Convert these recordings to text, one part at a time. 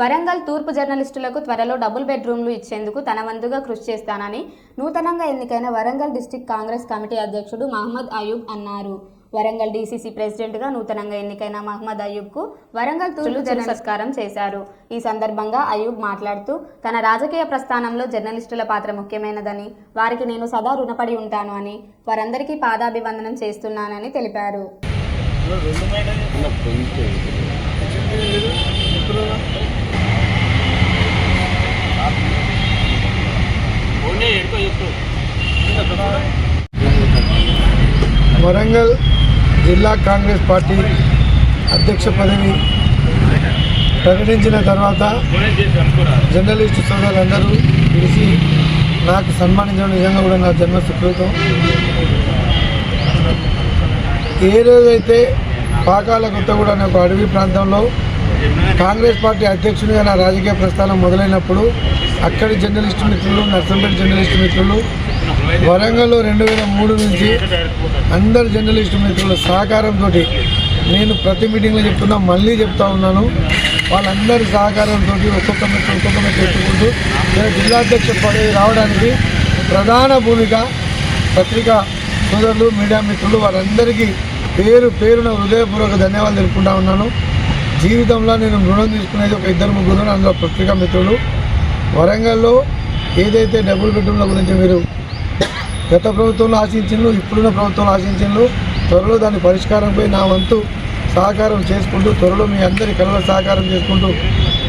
వరంగల్ తూర్పు జర్నలిస్టులకు త్వరలో డబుల్ బెడ్రూమ్లు ఇచ్చేందుకు తన వంతుగా కృషి చేస్తానని నూతనంగా ఎన్నికైన వరంగల్ డిస్టిక్ కాంగ్రెస్ కమిటీ అధ్యక్షుడు మహమ్మద్ అయూబ్ అన్నారు. వరంగల్ డీసీసీ ప్రెసిడెంట్గా నూతనంగా ఎన్నికైన మహమ్మద్ అయూబ్కు వరంగల్ తూర్పు జన సత్కారం చేశారు. ఈ సందర్భంగా అయూబ్ మాట్లాడుతూ తన రాజకీయ ప్రస్థానంలో జర్నలిస్టుల పాత్ర ముఖ్యమైనదని వారికి నేను సదా రుణపడి ఉంటాను అని వారందరికీ పాదాభివందనం చేస్తున్నానని తెలిపారు. వరంగల్ జిల్లా కాంగ్రెస్ పార్టీ అధ్యక్ష పదవి ప్రకటించిన తర్వాత జర్నలిస్టు సోదరులందరూ పిలిచి నాకు సన్మానించడం నిజంగా కూడా నా జన్మ సుకృతం. ఏ రోజైతే పాకాల కొత్తగూడ అనే ఒక అడవి ప్రాంతంలో కాంగ్రెస్ పార్టీ అధ్యక్షునిగా నా రాజకీయ ప్రస్థానం మొదలైనప్పుడు అక్కడి జర్నలిస్టు మిత్రులు నర్సంపేట జర్నలిస్టు మిత్రులు వరంగల్లో రెండు వేల మూడు నుంచి అందరు జర్నలిస్టు మిత్రుల సహకారంతో నేను ప్రతి మీటింగ్లో చెప్తున్నా మళ్ళీ చెప్తా ఉన్నాను. వాళ్ళందరి సహకారంతో ఒక్కొక్క మిత్రులు ఒక్కొక్క మిత్రులు ఎత్తుకుంటూ నేను జిల్లాధ్యక్ష పదవి రావడానికి ప్రధాన భూమిక పత్రికా సోదరులు మీడియా మిత్రులు వారందరికీ పేరు పేరున హృదయపూర్వక ధన్యవాదాలు తెలుపుకుంటా ఉన్నాను. జీవితంలో నేను రుణం తీసుకునేది ఒక ఇద్దరు ముగ్గురు అందులో పత్రికా మిత్రులు. వరంగల్లో ఏదైతే డబుల్ బెడ్రూమ్ల గురించి మీరు గత ప్రభుత్వంలో ఆశించిండ్రు ఇప్పుడున్న ప్రభుత్వంలో ఆశించిండ్రు. త్వరలో దాని పరిష్కారంపై నా వంతు సహకారం చేసుకుంటూ త్వరలో మీ అందరి కళల సహకారం చేసుకుంటూ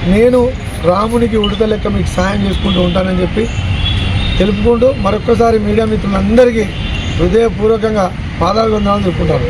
నేను రామునికి ఉడత లెక్క మీకు సాయం చేసుకుంటూ ఉంటానని చెప్పి తెలుపుకుంటూ మరొక్కసారి మీడియా మిత్రులందరికీ హృదయపూర్వకంగా పాదాలు వందనాలు చెప్పుకుంటాను